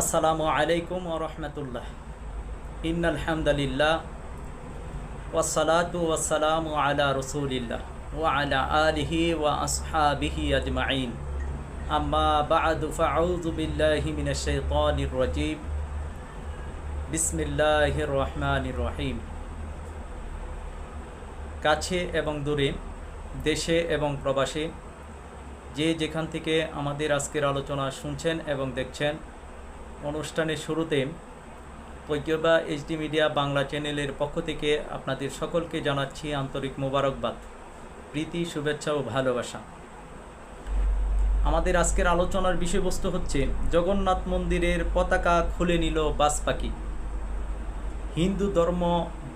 আসসালামু আলাইকুম ও রহমতুল্লাহ। ইন্নাল হামদালিল্লাহ ওয়াসালাতু ওয়াসালামু আলা রসুলিল্লাহ ওয়া আলা আলিহি ওয়া আসহাবিহি আজমাইন। আম্মা বা'দু, ফাউযু বিল্লাহি মিনাশ শাইতানির রাজীম। বিসমিল্লাহির রহমানির রহিম। কাছে এবং দূরে, দেশে এবং প্রবাসে যে যেখান থেকে আমাদের আজকের আলোচনা শুনছেন এবং দেখছেন অনুষ্ঠানের শুরুতে পৈক্যবা এইচডি মিডিয়া বাংলা চ্যানেলের পক্ষ থেকে আপনাদের সকলকে জানাচ্ছি আন্তরিক মোবারকবাদ, প্রীতি, শুভেচ্ছা ও ভালোবাসা। আমাদের আজকের আলোচনার বিষয়বস্তু হচ্ছে, জগন্নাথ মন্দিরের পতাকা খুলে নিল বাস পাখি হিন্দু ধর্ম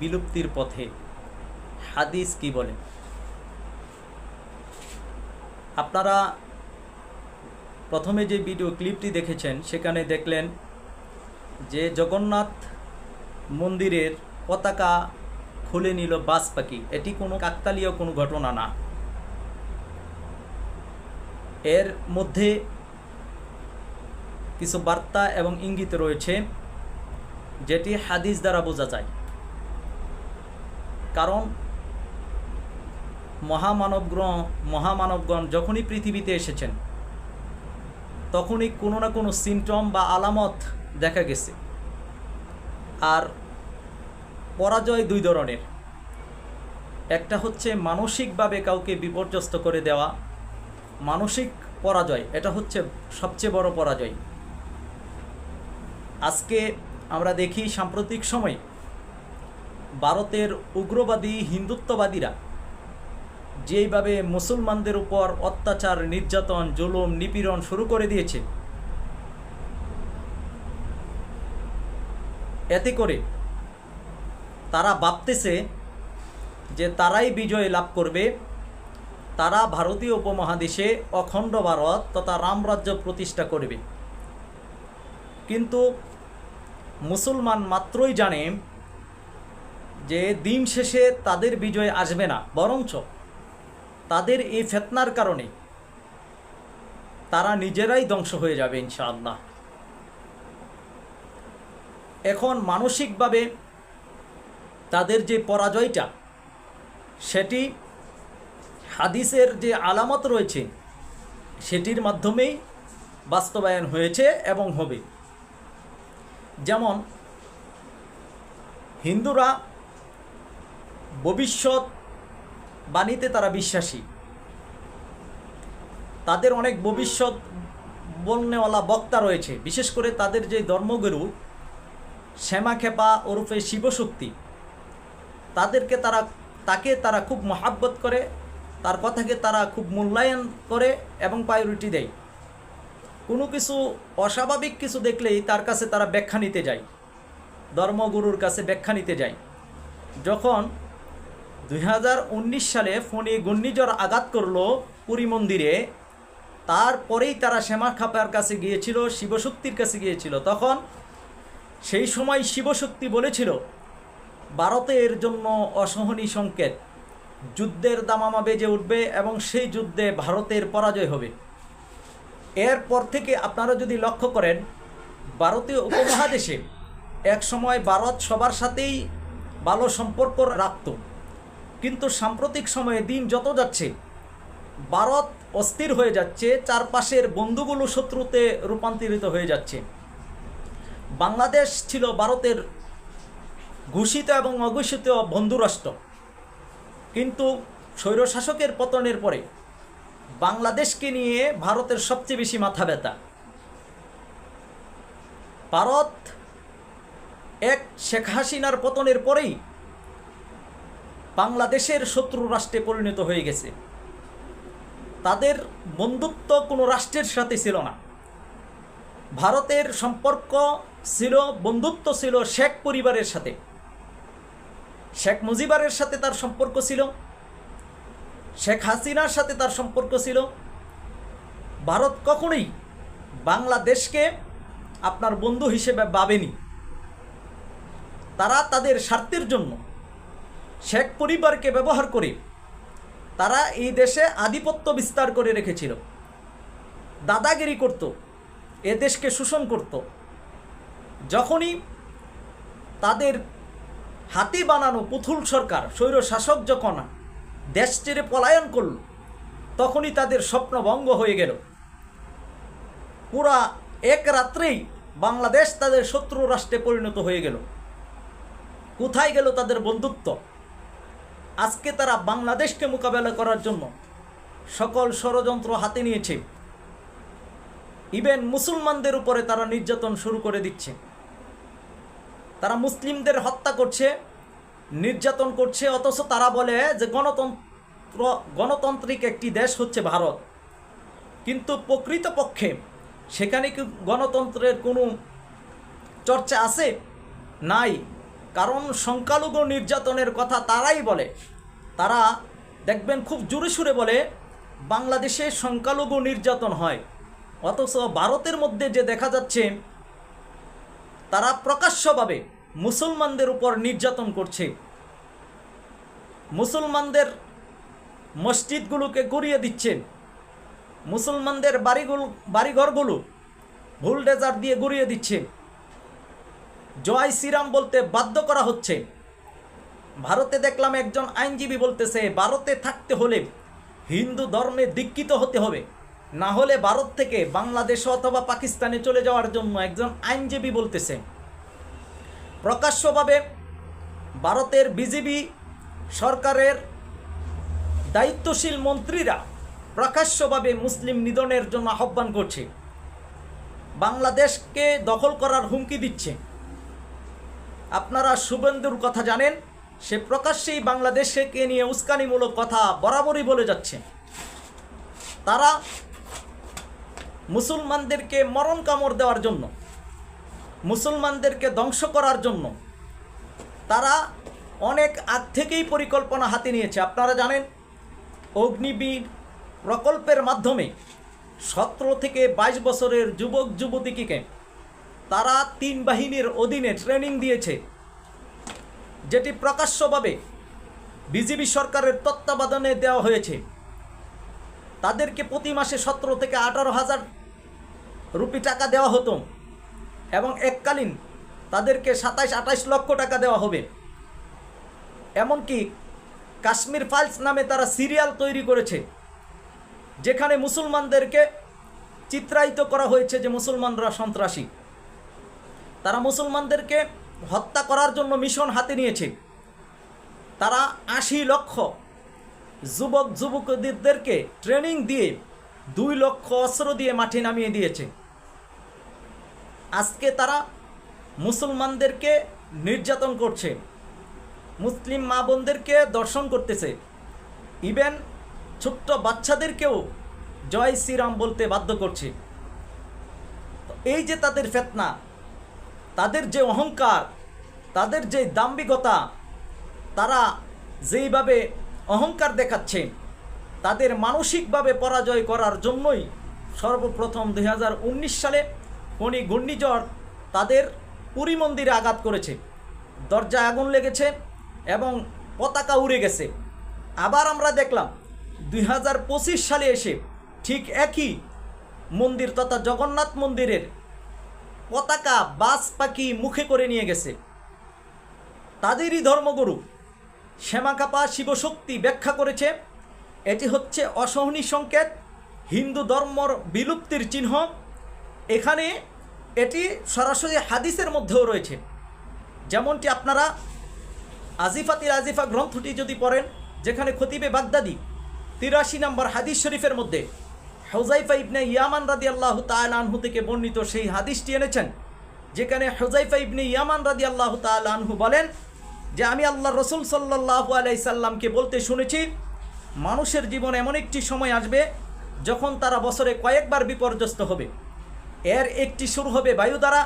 বিলুপ্তির পথে, হাদিস কি বলে? আপনারা প্রথমে যে ভিডিও ক্লিপটি দেখেছেন, সেখানে দেখলেন যে জগন্নাথ মন্দিরের পতাকা খুলে নিল বাস পাখি এটি কোনো কাকতালীয় কোনো ঘটনা না। এর মধ্যে কিছু বার্তা এবং ইঙ্গিত রয়েছে, যেটি হাদিস দ্বারা বোঝা যায়। কারণ মহামানবগ্রহ মহামানবগণ যখনই পৃথিবীতে এসেছেন তখনই কোনো না কোনো সিমটম বা আলামত দেখা গেছে। আর পরাজয় দুই ধরনের। একটা হচ্ছে মানসিকভাবে কাউকে বিপর্যস্ত করে দেওয়া, মানসিক পরাজয়, এটা হচ্ছে সবচেয়ে বড় পরাজয়। আজকে আমরা দেখি সাম্প্রতিক সময়ে ভারতের উগ্রবাদী হিন্দুত্ববাদীরা যেইভাবে মুসলমানদের উপর অত্যাচার, নির্যাতন, জুলুম, নিপীড়ন শুরু করে দিয়েছে। এতে করে তারা ভাবতেছে যে তারাই বিজয় লাভ করবে। তারা ভারতীয় উপমহাদেশে অখণ্ড ভারত তথা রামরাজ্য প্রতিষ্ঠা করবে। কিন্তু মুসলমান মাত্রই জানে যে দিন শেষে তাদের বিজয় আসবে না, বরঞ্চ তাদের এই ফেতনার কারণে তারা নিজেরাই ধ্বংস হয়ে যাবে ইনশাআল্লাহ। এখন মানসিকভাবে তাদের যে পরাজয়টা, সেটি হাদিসের যে আলামত রয়েছে, সেটির মাধ্যমেই বাস্তবায়ন হয়েছে এবং হবে। যেমন, হিন্দুরা ভবিষ্যৎ বাণীতে তারা বিশ্বাসী। তাদের অনেক ভবিষ্যৎ বলনেওয়ালা বক্তা রয়েছে। বিশেষ করে তাদের যে ধর্মগুরু শ্যামাখেপা ওরফে শিবশক্তি, তাদেরকে তারা, তাকে তারা খুব মহাব্বত করে, তার কথাকে তারা খুব মূল্যায়ন করে এবং প্রায়োরিটি দেয়। কোনো কিছু অস্বাভাবিক কিছু দেখলেই তার কাছে তারা ব্যাখ্যা নিতে যায়। ধর্মগুরুর কাছে ব্যাখ্যা নিতে যায়। যখন দুই হাজার উনিশ সালে ফোনে ঘূর্ণিঝড় আঘাত করল পুরী মন্দিরে। তারপরেই তারা শ্যামা খাপার কাছে গিয়েছিল, শিবশক্তির কাছে গিয়েছিল। তখন সেই সময় শিবশক্তি বলেছিল, ভারতের জন্য অসহনীয় সংকেত। যুদ্ধের দামামা বেজে উঠবে এবং সেই যুদ্ধে ভারতের পরাজয় হবে। এরপর থেকে আপনারা যদি লক্ষ্য করেন, ভারতীয় উপমহাদেশে এক সময় ভারত সবার সাথেই ভালো সম্পর্ক রাখত। কিন্তু সাম্প্রতিক সময়ে দিন যত যাচ্ছে, ভারত অস্থির হয়ে যাচ্ছে, চারপাশের বন্ধুগুলো শত্রুতে রূপান্তরিত হয়ে যাচ্ছে। বাংলাদেশ ছিল ভারতের ঘোষিত এবং অঘোষিত বন্ধুরাষ্ট্র। কিন্তু স্বৈরশাসকের পতনের পরে বাংলাদেশকে নিয়ে ভারতের সবচেয়ে বেশি মাথা ব্যথা। ভারত এক শেখ হাসিনার পতনের পরেই বাংলাদেশের শত্রু রাষ্ট্রে পরিণত হয়ে গেছে। তাদের বন্ধুত্ব কোনো রাষ্ট্রের সাথে ছিল না। ভারতের সম্পর্ক ছিল, বন্ধুত্ব ছিল শেখ পরিবারের সাথে। শেখ মুজিবারের সাথে তার সম্পর্ক ছিল। শেখ হাসিনার সাথে তার সম্পর্ক ছিল। ভারত কখনোই বাংলাদেশকে আপনার বন্ধু হিসেবে ভাবেনি। তারা তাদের স্বার্থের জন্য শেখ পরিবারকে ব্যবহার করে তারা এই দেশে আধিপত্য বিস্তার করে রেখেছিল। দাদাগিরি করত, এ দেশকে শোষণ করত। যখনই তাদের হাতি বানানো পুতুল সরকার স্বৈর শাসক যখন দেশ ছেড়ে পলায়ন করল, তখনই তাদের স্বপ্ন ভঙ্গ হয়ে গেল। পুরা এক রাত্রেই বাংলাদেশ তাদের শত্রু রাষ্ট্রে পরিণত হয়ে গেল। কোথায় গেল তাদের বন্ধুত্ব? আজকে তারা বাংলাদেশকে মোকাবেলা করার জন্য সকল ষড়যন্ত্র হাতে নিয়েছে। ইভেন মুসলমানদের উপরে তারা নির্যাতন শুরু করে দিচ্ছে। তারা মুসলিমদের হত্যা করছে, নির্যাতন করছে, অথচ তারা বলে যে গণতন্ত্র, গণতান্ত্রিক একটি দেশ হচ্ছে ভারত। কিন্তু প্রকৃতপক্ষে সেখানে কি গণতন্ত্রের কোনো চর্চা আছে? নাই। কারণ সংখ্যালঘু নির্যাতনের কথা তারাই বলে। তারা দেখবেন খুব জোরে সুরে বলে, বাংলাদেশে সংখ্যালঘু নির্যাতন হয়। অথচ ভারতের মধ্যে যে দেখা যাচ্ছে, তারা প্রকাশ্যভাবে মুসলমানদের উপর নির্যাতন করছে। মুসলমানদের মসজিদগুলোকে গড়িয়ে দিচ্ছেন মুসলমানদের বাড়িগুলো বাড়িঘরগুলো ভুল ভুলডেজার দিয়ে গড়িয়ে দিচ্ছে। জয় শ্রীরাম বলতে বাধ্য করা হচ্ছে। ভারতে দেখলাম একজন আইনজীবী বলতেছে, ভারতে থাকতে হলে হিন্দু ধর্মে দীক্ষিত হতে হবে। না হলে ভারত থেকে বাংলাদেশ অথবা পাকিস্তানে চলে যাওয়ার জন্য একজন আইনজীবী বলতেছে। প্রকাশ্যভাবে ভারতের বিজেপি সরকারের দায়িত্বশীল মন্ত্রীরা প্রকাশ্যভাবে মুসলিম নিধনের জন্য আহ্বান করছে। বাংলাদেশকে দখল করার হুমকি দিচ্ছে। আপনারা শুভেন্দুর কথা জানেন, সে প্রকাশ্যেই বাংলাদেশকে নিয়ে উস্কানিমূলক কথা বরাবরই বলে যাচ্ছে তারা মুসলমানদেরকে মরণ কামড় দেওয়ার জন্য, মুসলমানদেরকে ধ্বংস করার জন্য তারা অনেক আগ থেকেই পরিকল্পনা হাতে নিয়েছে। আপনারা জানেন, অগ্নিবীর প্রকল্পের মাধ্যমে সতেরো থেকে বাইশ বছরের যুবক যুবতীকে তারা তিন বাহিনীর অধীনে ট্রেনিং দিয়েছে, যেটি প্রকাশ্যভাবে বিজেপি সরকারের তত্ত্বাবধানে দেওয়া হয়েছে। তাদেরকে প্রতি মাসে সতেরো থেকে আঠারো হাজার রুপি টাকা দেওয়া হতো এবং এককালীন তাদেরকে সাতাইশ, আঠাইশ লক্ষ টাকা দেওয়া হবে। এমনকি কাশ্মীর ফাইলস নামে তারা সিরিয়াল তৈরি করেছে, যেখানে মুসলমানদেরকে চিত্রায়িত করা হয়েছে যে মুসলমানরা সন্ত্রাসী। তারা মুসলমানদেরকে হত্যা করার জন্য মিশন হাতে নিয়েছে। তারা আশি লক্ষ যুবক যুবকদেরকে ট্রেনিং দিয়ে দুই লক্ষ অস্ত্র দিয়ে মাঠে নামিয়ে দিয়েছে। আজকে তারা মুসলমানদেরকে নির্যাতন করছে। মুসলিম মা বোনদেরকে দর্শন করতেছে। ইভেন ছোট্ট বাচ্চাদেরকেও জয় শ্রীরাম বলতে বাধ্য করছে। এই যে তাদের ফেতনা তাদের যে অহংকার, তাদের যে দাম্ভিকতা, তারা যেইভাবে অহংকার দেখাচ্ছে, তাদের মানসিকভাবে পরাজয় করার জন্যই সর্বপ্রথম দু হাজার উনিশ সালে ফণি ঘূর্ণিঝড় তাদের পুরী মন্দিরে আঘাত করেছে। দরজায় আগুন লেগেছে এবং পতাকা উড়ে গেছে। আবার আমরা দেখলাম দুই হাজার পঁচিশ সালে এসে ঠিক একই মন্দির তথা জগন্নাথ মন্দিরের পতাকা বাস পাখি মুখে করে নিয়ে গেছে। তাদেরই ধর্মগুরু শ্যামাকাপা শিবশক্তি ব্যাখ্যা করেছে, এটি হচ্ছে অসহনী সংকেত, হিন্দু ধর্মর বিলুপ্তির চিহ্ন। এখানে এটি সরাসরি হাদিসের মধ্যেও রয়েছে। যেমনটি আপনারা আজিফাতির আজিফা গ্রন্থটি যদি পড়েন, যেখানে খতিবে বাগদাদি তিরাশি নম্বর হাদিস শরীফের মধ্যে হজাইফা ইবনে ইয়ামান রাদি আল্লাহ তালহু থেকে বর্ণিত সেই হাদিসটি এনেছেন, যেখানে হজাইফা ইবনে ইয়ামান রাদি আল্লাহ তালহু বলেন যে, আমি আল্লাহ রসুল সাল্লাহ আলাই সাল্লামকে বলতে শুনেছি, মানুষের জীবন এমন একটি সময় আসবে যখন তারা বছরে কয়েকবার বিপর্যস্ত হবে। এর একটি শুরু হবে বায়ু দ্বারা,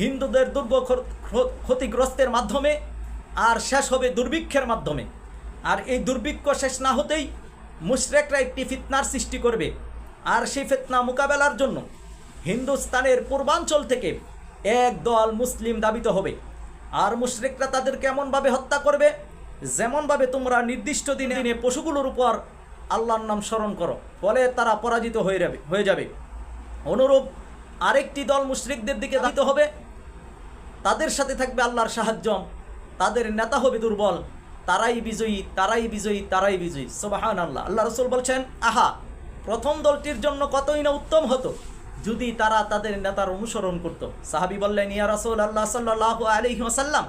হিন্দুদের দুর্গ ক্ষতিগ্রস্তের মাধ্যমে, আর শেষ হবে দুর্ভিক্ষের মাধ্যমে। আর এই দুর্ভিক্ষ শেষ না হতেই মুশরেকরা একটি ফিতনার সৃষ্টি করবে। আর সেই ফিতনা মোকাবেলার জন্য হিন্দুস্তানের পূর্বাঞ্চল থেকে এক দল মুসলিম দাবিত হবে। আর মুশরিকরা তাদেরকে এমনভাবে হত্যা করবে? যেমনভাবে তোমরা নির্দিষ্ট দিনে দিনে পশুগুলোর উপর আল্লাহর নাম স্মরণ করো, ফলে তারা পরাজিত হয়ে যাবে হয়ে যাবে। অনুরূপ আরেকটি দল মুশরিকদের দিকে দাবিত হবে। তাদের সাথে থাকবে আল্লাহর সাহায্য। তাদের নেতা হবে দুর্বল। তারাই বিজয়ী তারাই বিজয়ী তারাই বিজয়ী। সোবাহান আল্লাহ আল্লাহ রসুল বলছেন, আহা প্রথম দলটির জন্য কতই না উত্তম হতো? যদি তারা তাদের নেতার অনুসরণ করত। সাহাবি বললেন, ইয়া রসুল আল্লাহ সাল্লাহ আলহি আসাল্লাম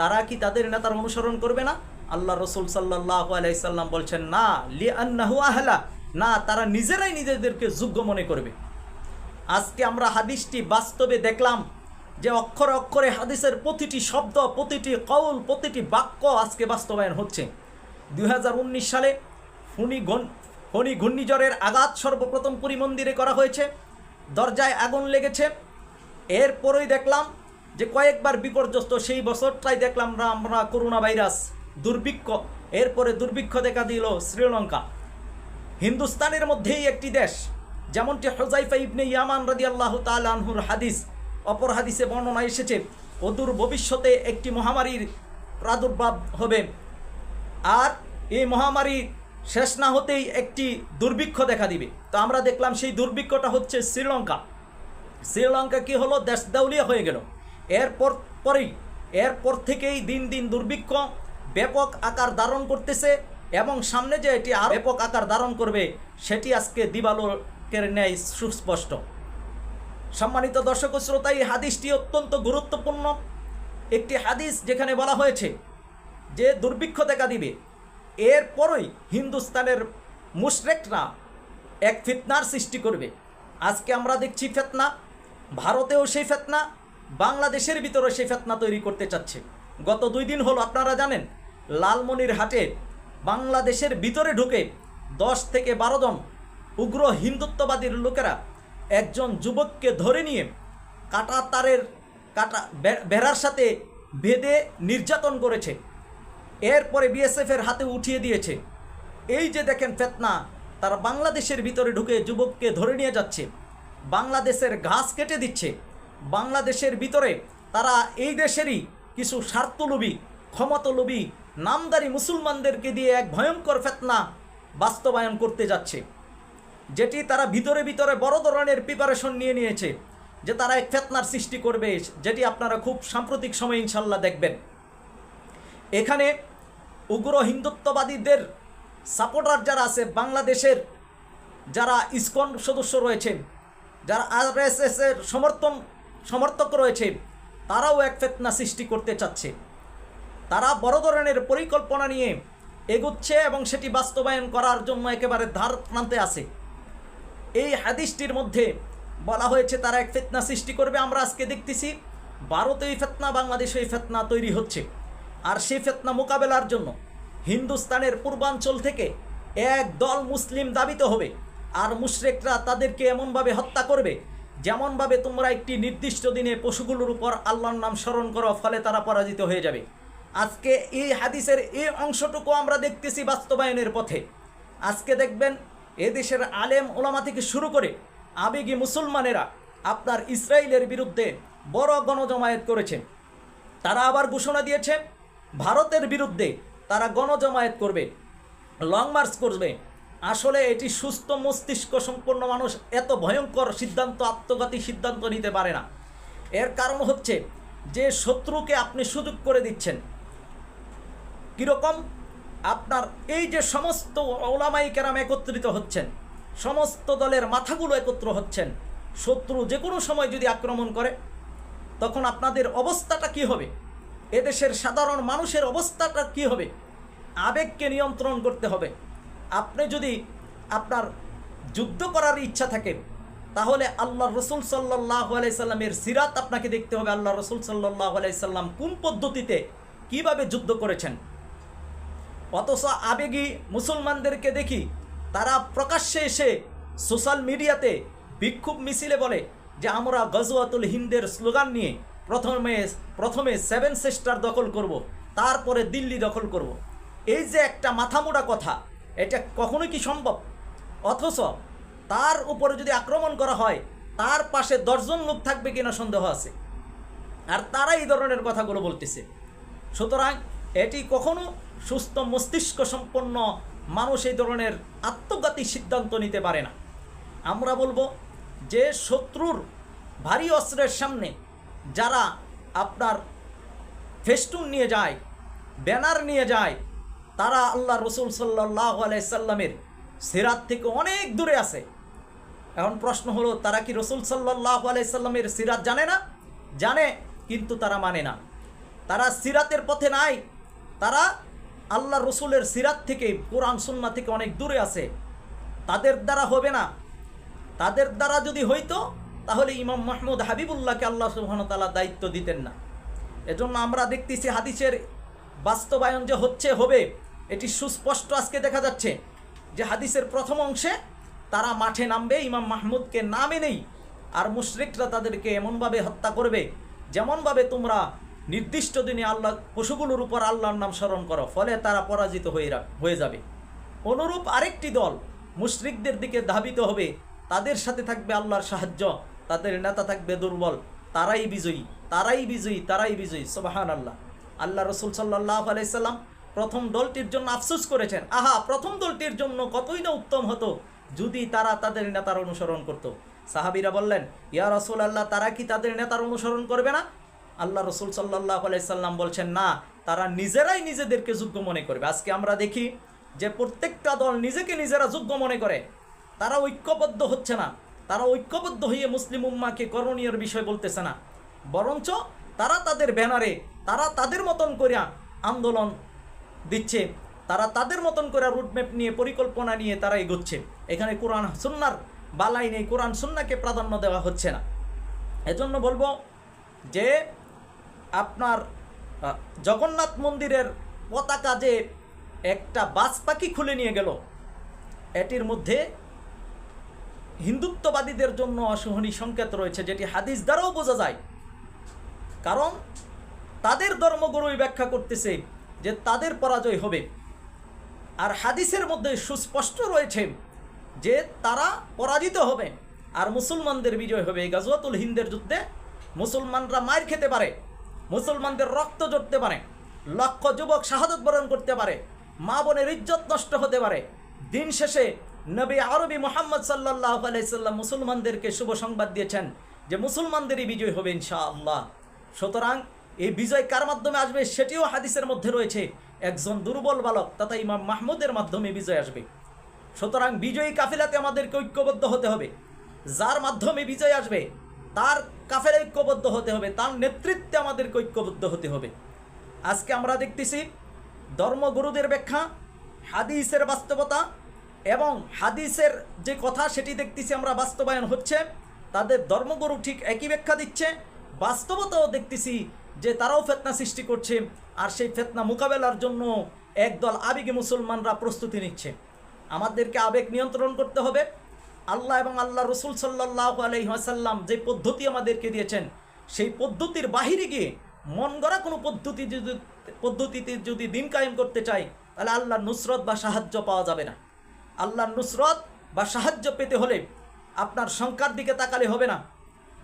তারা কি তাদের নেতার অনুসরণ করবে না? আল্লাহ রসুল সাল্লাহ আলাইসাল্লাম বলছেন, না লি আন্নাহু আহলা, না, তারা নিজেরাই নিজেদেরকে যোগ্য মনে করবে। আজকে আমরা হাদিসটি বাস্তবে দেখলাম যে অক্ষরে অক্ষরে হাদিসের প্রতিটি শব্দ, প্রতিটি কৌল প্রতিটি বাক্য আজকে বাস্তবায়ন হচ্ছে। দু হাজার উনিশ সালে ফণি গণ ফণি ঘূর্ণিঝড়ের আঘাত সর্বপ্রথম পুরী মন্দিরে করা হয়েছে। দরজায় আগুন লেগেছে। এরপরই দেখলাম যে কয়েকবার বিপর্যস্ত সেই বছরটাই দেখলাম না আমরা করোনা ভাইরাস দুর্ভিক্ষ। এরপরে দুর্ভিক্ষ দেখা দিল শ্রীলঙ্কা। হিন্দুস্তানের মধ্যেই একটি দেশ, যেমনটি হোজাইফা ইবনে ইয়ামান রাদি আল্লাহ তালহুর হাদিস, অপর হাদিসে বর্ণনা এসেছে, অদূর ভবিষ্যতে একটি মহামারীর প্রাদুর্ভাব হবে। আর এই মহামারী শেষ না হতেই একটি দুর্ভিক্ষ দেখা দিবে। তো আমরা দেখলাম সেই দুর্ভিক্ষটা হচ্ছে শ্রীলঙ্কা। শ্রীলঙ্কা কি হলো? দেশ দেউলিয়া হয়ে গেল। এরপর পরেই, এরপর থেকেই দিন দিন দুর্ভিক্ষ ব্যাপক আকার ধারণ করতেছে এবং সামনে যে এটি আর ব্যাপক আকার ধারণ করবে, সেটি আজকে দিবালোকের ন্যায় সুস্পষ্ট। সম্মানিত দর্শক শ্রোতা, এই হাদিসটি অত্যন্ত গুরুত্বপূর্ণ। একটি হাদিস যেখানে বলা হয়েছে যে দুর্ভিক্ষ দেখা দিবে। এরপরই হিন্দুস্তানের মুশরেকরা এক ফিতনার সৃষ্টি করবে। আজকে আমরা দেখছি ফেতনা, ভারতেও সেই ফেতনা, বাংলাদেশের ভিতরে সেই ফেতনা তৈরি করতে চাচ্ছে। গত দুই দিন হলো, আপনারা জানেন লালমনির হাটে বাংলাদেশের ভিতরে ঢুকে দশ থেকে বারো জন উগ্র হিন্দুত্ববাদীর লোকেরা একজন যুবককে ধরে নিয়ে কাটা তারের কাটা বেড়ার সাথে বেঁধে নির্যাতন করেছে। এরপরে বিএসএফের হাতে উঠিয়ে দিয়েছে। এই যে দেখেন ফেতনা, তারা বাংলাদেশের ভিতরে ঢুকে যুবককে ধরে নিয়ে যাচ্ছে। বাংলাদেশের ঘাস কেটে দিচ্ছে। বাংলাদেশের ভিতরে তারা এই দেশেরই কিছু স্বার্থলোভী, ক্ষমতলোভী, নামদারি মুসলমানদেরকে দিয়ে এক ভয়ঙ্কর ফেতনা বাস্তবায়ন করতে যাচ্ছে। যেটি তারা ভিতরে ভিতরে বড় ধরনের প্রিপারেশন নিয়ে নিয়েছে, যে তারা এক ফেতনার সৃষ্টি করবে, যেটি আপনারা খুব সাম্প্রতিক সময়ে ইনশাল্লাহ দেখবেন। এখানে উগ্র হিন্দুত্ববাদীদের সাপোর্টার যারা আছে, বাংলাদেশের যারা ইসকন সদস্য রয়েছেন, যারা আর এর সমর্থন, সমর্থক রয়েছে তারাও এক ফেতনা সৃষ্টি করতে চাচ্ছে। তারা বড় ধরনের পরিকল্পনা নিয়ে এগুচ্ছে এবং সেটি বাস্তবায়ন করার জন্য একেবারে ধার প্রান্তে আছে। এই হাদিসটির মধ্যে বলা হয়েছে, তারা এক ফেতনা সৃষ্টি করবে। আমরা আজকে দেখতেছি, ভারতে এই ফেতনা, বাংলাদেশে এই ফেতনা তৈরি হচ্ছে। আর সেই ফেতনা মোকাবেলার জন্য হিন্দুস্তানের পূর্বাঞ্চল থেকে এক দল মুসলিম দাবিত হবে। আর মুশরেকরা তাদেরকে এমনভাবে হত্যা করবে, যেমনভাবে তোমরা একটি নির্দিষ্ট দিনে পশুগুলোর উপর আল্লাহর নাম স্মরণ করো, ফলে তারা পরাজিত হয়ে যাবে। আজকে এই হাদিসের এই অংশটুকু আমরা দেখতেছি বাস্তবায়নের পথে। আজকে দেখবেন এদেশের আলেম ওলামা থেকে শুরু করে আবেগী মুসলমানেরা আপনার ইসরায়েলের বিরুদ্ধে বড় গণজমায়েত করেছেন। তারা আবার ঘোষণা দিয়েছে ভারতের বিরুদ্ধে তারা গণজমায়েত করবে লং মার্চ করবে। আসলে এটি সুস্থ মস্তিষ্ক সম্পন্ন মানুষ এত ভয়ঙ্কর সিদ্ধান্ত, আত্মঘাতী সিদ্ধান্ত নিতে পারে না। এর কারণ হচ্ছে যে শত্রুকে আপনি সুযোগ করে দিচ্ছেন। কীরকম? আপনার এই যে সমস্ত ওলামাই কেরাম একত্রিত হচ্ছেন, সমস্ত দলের মাথাগুলো একত্র হচ্ছেন, শত্রু যে কোনো সময় যদি আক্রমণ করে, তখন আপনাদের অবস্থাটা কি হবে? এদেশের সাধারণ মানুষের অবস্থাটা কি হবে? আবেগকে নিয়ন্ত্রণ করতে হবে। আপনি যদি আপনার যুদ্ধ করার ইচ্ছা থাকে, তাহলে আল্লাহ রসুল সাল্লাহ আলাইসাল্লামের সিরাত আপনাকে দেখতে হবে। আল্লাহ রসুল সাল্লাহ আলাইসাল্লাম কোন পদ্ধতিতে কীভাবে যুদ্ধ করেছেন? অথচ আবেগী মুসলমানদেরকে দেখি, তারা প্রকাশ্যে এসে সোশ্যাল মিডিয়াতে বিক্ষোভ মিছিলে বলে যে, আমরা গজওয়াতুল হিন্দের স্লোগান নিয়ে প্রথমে প্রথমে সেভেন সিস্টার দখল করব, তারপরে দিল্লি দখল করব। এই যে একটা মাথামোড়া কথা, এটা কখনোই কি সম্ভব? অথচ তার উপরে যদি আক্রমণ করা হয়, তার পাশে দশজন লোক থাকবে কিনা সন্দেহ আছে। আর তারা এই ধরনের কথাগুলো বলতেছে। সুতরাং এটি কখনো সুস্থ মস্তিষ্ক সম্পন্ন মানুষ এই ধরনের আত্মঘাতী সিদ্ধান্ত নিতে পারে না। আমরা বলব, যে শত্রুর ভারী অস্ত্রের সামনে যারা আপনার ফেস্টুন নিয়ে যায়, ব্যানার নিয়ে যায়, তারা আল্লাহ রসুল সাল্লাহ আলাইসাল্লামের সিরাত থেকে অনেক দূরে আছে। এখন প্রশ্ন হলো, তারা কি রসুল সাল্লাহ আলাইসাল্লামের সিরাত জানে না? জানে, কিন্তু তারা মানে না। তারা সিরাতের পথে নাই। তারা আল্লাহ রসুলের সিরাত থেকে, কোরআন সুন্না থেকে অনেক দূরে আছে। তাদের দ্বারা হবে না। তাদের দ্বারা যদি হইতো তাহলে ইমাম মাহমুদ হাবিবুল্লাহকে আল্লাহ সুবাহতালা দায়িত্ব দিতেন না। এজন্য আমরা দেখতেছি হাদিসের বাস্তবায়ন যে হচ্ছে, হবে, এটি সুস্পষ্ট আজকে দেখা যাচ্ছে যে হাদিসের প্রথম অংশে তারা মাঠে নামবে, ইমাম মাহমুদকে না মেনেই আর মুশরিকরা তাদেরকে এমনভাবে হত্যা করবে যেমনভাবে তোমরা নির্দিষ্ট দিনে আল্লাহ, পশুগুলোর উপর আল্লাহর নাম স্মরণ করো, ফলে তারা পরাজিত হয়ে হয়ে যাবে। অনুরূপ আরেকটি দল মুশরিকদের দিকে ধাবিত হবে, তাদের সাথে থাকবে আল্লাহর সাহায্য। তাদের নেতা থাকবে দুর্বল, তারাই বিজয়ী তারাই বিজয়ী তারাই বিজয়ী সোবাহান আল্লাহ আল্লাহ রসুল সাল্লাহ আলাইসাল্লাম প্রথম দলটির জন্য আফসোস করেছেন। আহা, প্রথম দলটির জন্য কতই না উত্তম হতো যদি তারা তাদের নেতার অনুসরণ করত। সাহাবিরা বললেন, ইয়া রসুল আল্লাহ তারা কি তাদের নেতার অনুসরণ করবে না? আল্লাহ রসুল সাল্লাহ আলাইসাল্লাম বলছেন, না, তারা নিজেরাই নিজেদেরকে যোগ্য মনে করবে। আজকে আমরা দেখি যে প্রত্যেকটা দল নিজেকে নিজেরা যোগ্য মনে করে। তারা ঐক্যবদ্ধ হচ্ছে না। তারা ঐক্যবদ্ধ হয়ে মুসলিম উম্মাকে করণীয়র বিষয় বলতেছে না। বরঞ্চ তারা তাদের ব্যানারে, তারা তাদের মতন করিয়া আন্দোলন দিচ্ছে, তারা তাদের মতন করে রুটম্যাপ নিয়ে পরিকল্পনা নিয়ে তারা এগোচ্ছে। এখানে কোরআন সুন্নার বালাই নেই, কোরআন সুন্নাকে প্রাধান্য দেওয়া হচ্ছে না। এজন্য বলব যে আপনার জগন্নাথ মন্দিরের পতাকা যে একটা বাস পাখি খুলে নিয়ে গেল, এটির মধ্যে হিন্দুত্ববাদীদের জন্য অসহনী সংকেত রয়েছে, যেটি হাদিস দ্বারাও বোঝা যায়। কারণ তাদের ধর্মগুরুই ব্যাখ্যা করতেছে যে তাদের পরাজয় হবে। আর হাদিসের মধ্যে সুস্পষ্ট রয়েছে যে তারা পরাজিত হবে আর মুসলমানদের বিজয় হবে। এই গাজওয়াতুল হিন্দের যুদ্ধে মুসলমানরা মার খেতে পারে, মুসলমানদের রক্ত জড়তে পারে, লক্ষ যুবক শাহাদত বরণ করতে পারে, মা বোনের ইজ্জত নষ্ট হতে পারে। দিন শেষে নবী আরবি মোহাম্মদ সাল্লাহ আলাইসাল্লাম মুসলমানদেরকে শুভ সংবাদ দিয়েছেন যে মুসলমানদেরই বিজয় হবে ইনশা আল্লাহ সুতরাং এই বিজয় কার মাধ্যমে আসবে সেটিও হাদিসের মধ্যে রয়েছে। একজন দুর্বল বালক, তথা ইমাম মাহমুদের মাধ্যমে বিজয় আসবে। সুতরাং বিজয়ী কাফিলাতে আমাদেরকে ঐক্যবদ্ধ হতে হবে। যার মাধ্যমে বিজয় আসবে, তার কাফের ঐক্যবদ্ধ হতে হবে, তার নেতৃত্বে আমাদেরকে ঐক্যবদ্ধ হতে হবে। আজকে আমরা দেখতেছি ধর্মগুরুদের ব্যাখ্যা, হাদিসের বাস্তবতা এবং হাদিসের যে কথা সেটি দেখতেছি আমরা বাস্তবায়ন হচ্ছে, তাদের ধর্মগুরু ঠিক একই ব্যাখ্যা দিচ্ছে, বাস্তবতাও দেখতেছি যে তারাও ফেতনা সৃষ্টি করছে আর সেই ফেতনা মোকাবেলার জন্য একদল আবেগে মুসলমানরা প্রস্তুতি নিচ্ছে। আমাদেরকে আবেগ নিয়ন্ত্রণ করতে হবে। আল্লাহ এবং আল্লাহ রসুল সাল্লাহ আলহিহাসাল্লাম যে পদ্ধতি আমাদেরকে দিয়েছেন, সেই পদ্ধতির বাহিরে গিয়ে মন গড়া কোনো পদ্ধতি যদি পদ্ধতিতে যদি দিন কায়েম করতে চাই, তাহলে আল্লাহর নুসরত বা সাহায্য পাওয়া যাবে না। আল্লাহর নুসরত বা সাহায্য পেতে হলে আপনার সংখ্যার দিকে তাকালে হবে না।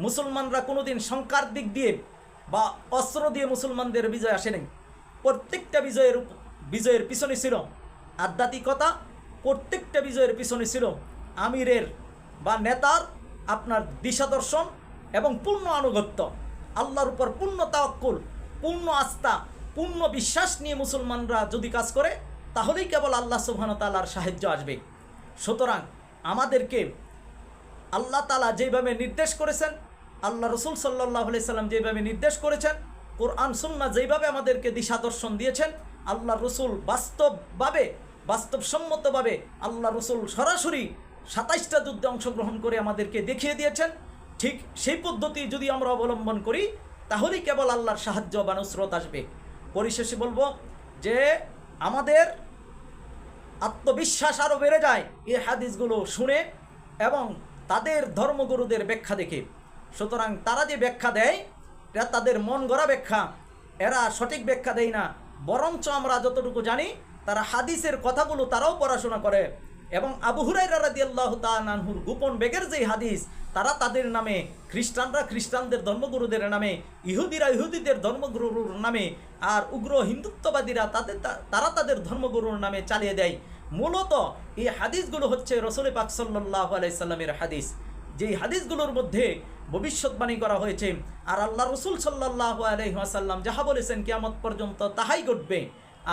মুসলমানরা কোনোদিন সংখ্যার দিক দিয়ে বা অস্ত্র দিয়ে মুসলমানদের বিজয় আসেনি প্রত্যেকটা বিজয়ের বিজয়ের পিছনে ছিল আধ্যাত্মিকতা, প্রত্যেকটা বিজয়ের পিছনে ছিল আমিরের বা নেতার আপনার দিশাদর্শন এবং পূর্ণ আনুগত্য। আল্লাহর উপর পূর্ণ তাওয়াক্কুল, পূর্ণ আস্থা, পূর্ণ বিশ্বাস নিয়ে মুসলমানরা যদি কাজ করে তাহলেই কেবল আল্লাহ সুবহান তালার সাহায্য আসবে। সুতরাং আমাদেরকে আল্লাহ তালা যেভাবে নির্দেশ করেছেন, আল্লাহ রসুল সাল্লাহ সাল্লাম যেভাবে নির্দেশ করেছেন, কোরআন সুন্না যেভাবে আমাদেরকে দিশা দর্শন দিয়েছেন, আল্লাহ রসুল বাস্তবভাবে, বাস্তবসম্মতভাবে আল্লাহ রসুল সরাসরি সাতাইশটা যুদ্ধে অংশগ্রহণ করে আমাদেরকে দেখিয়ে দিয়েছেন। ঠিক সেই পদ্ধতি যদি আমরা অবলম্বন করি, তাহলেই কেবল আল্লাহর সাহায্য বা নুসরত আসবে। পরিশেষে বলব যে আমাদের আত্মবিশ্বাস আরও বেড়ে যায় এই হাদিসগুলো শুনে এবং তাদের ধর্মগুরুদের ব্যাখ্যা দেখে। সুতরাং তারা যে ব্যাখ্যা দেয় এটা তাদের মন গড়া ব্যাখ্যা। এরা সঠিক ব্যাখ্যা দেয় না। বরঞ্চ আমরা যতটুকু জানি, তারা হাদিসের কথাগুলো তারাও পড়াশোনা করে। এবং আবু হুরাইরা রাদিয়াল্লাহু তাআলাহুর গোপন বেগের যেই হাদিস, তারা তাদের নামে খ্রিস্টানরা খ্রিস্টানদের ধর্মগুরুদের নামে, ইহুদিরা ইহুদিদের ধর্মগুরুর নামে আর উগ্র হিন্দুত্ববাদীরা তাদের তারা তাদের ধর্মগুরুর নামে চালিয়ে দেয়। মূলত এই হাদিসগুলো হচ্ছে রসুল পাক সাল্লাহ আলাইসাল্লামের হাদিস। যেই হাদিসগুলোর মধ্যে ভবিষ্যৎবাণী করা হয়েছে, আর আল্লাহ রসুল সাল্লাহ আলহিহাসাল্লাম যাহা বলেছেন কিয়ামত পর্যন্ত তাহাই ঘটবে।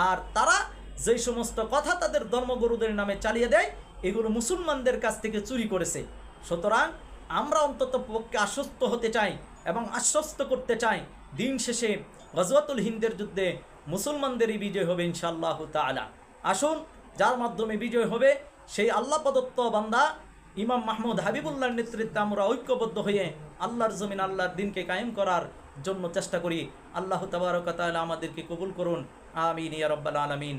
আর তারা যেই সমস্ত কথা তাদের ধর্মগুরুদের নামে চালিয়ে দেয়, এগুলো মুসলমানদের কাছ থেকে চুরি করেছে। সুতরাং আমরা অন্তত পক্ষে আশ্বস্ত হতে চাই এবং আশ্বস্ত করতে চাই, দিন শেষে গজওয়াতুল হিন্দের যুদ্ধে মুসলমানদেরই বিজয় হবে ইনশাআল্লাহ তালা আসুন, যার মাধ্যমে বিজয় হবে, সেই আল্লাহ প্রদত্ত বান্দা, ইমাম মাহমুদ হাবিবুল্লাহর নেতৃত্বে আমরা ঐক্যবদ্ধ হয়ে আল্লাহর জমিন, আল্লাহর দিনকে কায়েম করার জন্য চেষ্টা করি। আল্লাহ তাবারকাত আমাদেরকে কবুল করুন। আমিন ইয়া রব্বাল আলমিন।